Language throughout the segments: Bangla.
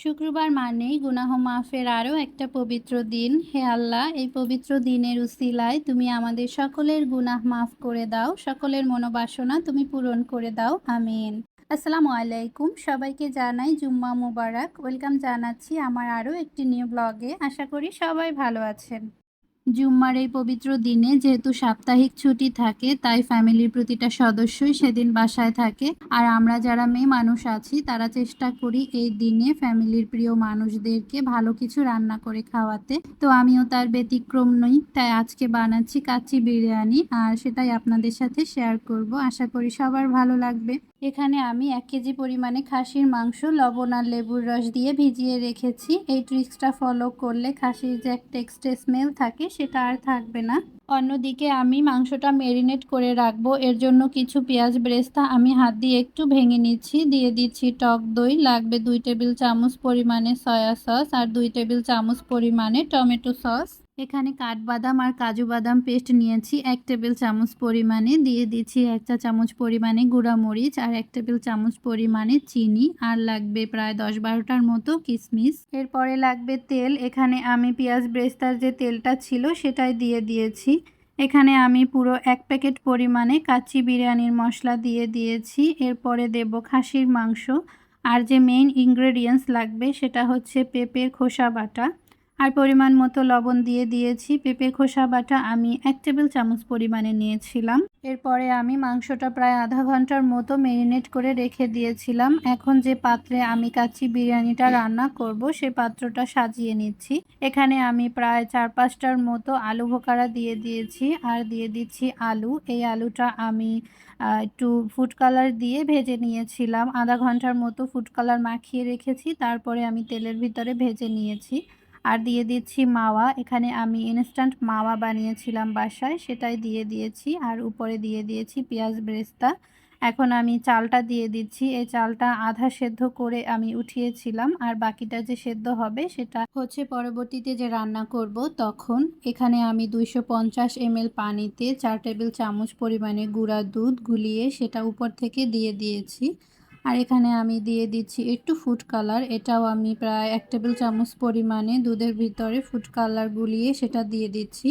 শুক্রবার মানেই গুনাহ মাফের আরও একটা পবিত্র দিন। হে আল্লাহ, এই পবিত্র দিনের উসিলায় তুমি আমাদের সকলের গুনাহ মাফ করে দাও, সকলের মনোবাসনা তুমি পূরণ করে দাও। আমিন। আসসালামু আলাইকুম, সবাইকে জানাই জুম্মা মুবারক। ওয়েলকাম জানাচ্ছি আমার আরও একটি নিউ ব্লগে। আশা করি সবাই ভালো আছেন। জুম্মার এই পবিত্র দিনে যেহেতু সাপ্তাহিক ছুটি থাকে, তাই ফ্যামিলির প্রতিটা সদস্যই সেদিন বাসায় থাকে। আর আমরা যারা মেয়ে মানুষ আছি, তারা চেষ্টা করি এই দিনে ফ্যামিলির প্রিয় মানুষদেরকে ভালো কিছু রান্না করে খাওয়াতে। তো আমিও তার ব্যতিক্রম নই, তাই আজকে বানাচ্ছি কাচ্চি বিরিয়ানি, আর সেটাই আপনাদের সাথে শেয়ার করব। আশা করি সবার ভালো লাগবে। এখানে আমি এক কেজি পরিমাণে খাসির মাংস, লবণ আর লেবুর রস দিয়ে ভিজিয়ে রেখেছি। এই ট্রিক্সটা ফলো করলে খাসির যে একটা এক্সট্রা স্মেল থাকে সেটা আর থাকবে না। অন্যদিকে আমি মাংসটা মেরিনেট করে রাখব। এর জন্য কিছু পেঁয়াজ ব্রেস্তা আমি হাত দিয়ে একটু ভেঙে নিচ্ছি। দিয়ে দিচ্ছি টক দই, লাগবে দুই টেবিল চামচ পরিমাণে সয়া সস আর দুই টেবিল চামচ পরিমাণে টমেটো সস এখানে কাঠবাদাম আর কাজু বাদাম পেস্ট নিয়েছি। এক টেবিল চামচ পরিমাণে দিয়ে দিচ্ছি এক চা চামচ পরিমাণে মরিচ আর এক টেবিল চামচ পরিমাণে চিনি। আর লাগবে প্রায় দশ বারোটার মতো কিশমিশ এরপরে লাগবে তেল। এখানে আমি পেঁয়াজ ব্রেস্তার যে তেলটা ছিল সেটাই দিয়ে দিয়েছি। এখানে আমি পুরো এক প্যাকেট পরিমাণে কাচ্চি বিরিয়ানির মশলা দিয়ে দিয়েছি। এরপরে দেব খাসির মাংস। আর যে মেইন ইনগ্রেডিয়েন্টস লাগবে সেটা হচ্ছে পেঁপের খোসা বাটা। আর পরিমাণ মতো লবণ দিয়ে দিয়েছি। পেঁপে, খোসা, বাটা আমি এক টেবিল চামচ পরিমাণে নিয়েছিলাম। এরপরে আমি মাংসটা প্রায় আধা ঘণ্টার মতো মেরিনেট করে রেখে দিয়েছিলাম। এখন যে পাত্রে আমি কাচ্চি বিরিয়ানিটা রান্না করব, সে পাত্রটা সাজিয়ে নিচ্ছি। এখানে আমি প্রায় চার পাঁচটার মতো আলু ভোকারা দিয়ে দিয়েছি আর দিয়ে দিচ্ছি আলু। এই আলুটা আমি একটু ফুড কালার দিয়ে ভেজে নিয়েছিলাম। আধা ঘণ্টার মতো ফুড কালার মাখিয়ে রেখেছি। তারপরে আমি তেলের ভিতরে ভেজে নিয়েছি। আর দিয়ে দিচ্ছি মাওয়া। এখানে আমি ইনস্ট্যান্ট মাওয়া বানিয়েছিলাম বাসায়, সেটাই দিয়ে দিয়েছি। আর উপরে দিয়ে দিয়েছি পেঁয়াজ ব্রেস্তা। এখন আমি চালটা দিয়ে দিচ্ছি। এই চালটা আধা সেদ্ধ করে আমি উঠিয়েছিলাম। আর বাকিটা যে সেদ্ধ হবে, সেটা হচ্ছে পরবর্তীতে যে রান্না করব তখন। এখানে আমি দুইশো পঞ্চাশ এমএল পানিতে চার টেবিল চামচ পরিমাণে গুঁড়া দুধ গুলিয়ে সেটা উপর থেকে দিয়ে দিয়েছি। আর এখানে আমি দিয়ে দিচ্ছি একটু ফুড কালার এটাও আমি প্রায় এক টেবিল চামচ পরিমাণে দুধের ভিতরে ফুড কালার গুলিয়ে সেটা দিয়ে দিচ্ছি।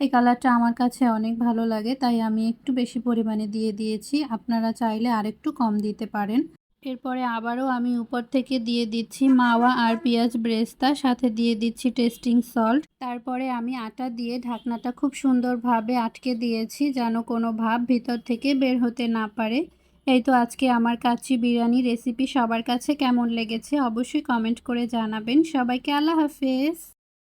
এই কালারটা আমার কাছে অনেক ভালো লাগে, তাই আমি একটু বেশি পরিমাণে দিয়ে দিয়েছি। আপনারা চাইলে আরেকটু কম দিতে পারেন। এরপরে আবারও আমি উপর থেকে দিয়ে দিচ্ছি মাওয়া আর পেঁয়াজ ব্রেস্তা, সাথে দিয়ে দিচ্ছি টেস্টিং সল্ট তারপরে আমি আটা দিয়ে ঢাকনাটা খুব সুন্দরভাবে আটকে দিয়েছি, যেন কোনো ভাব ভিতর থেকে বের হতে না পারে। এই তো আজকে আমার কাচ্চি বিরিয়ানি রেসিপি সবার কাছে কেমন লেগেছে অবশ্যই কমেন্ট করে জানাবেন। সবাইকে আল্লাহ হাফেজ।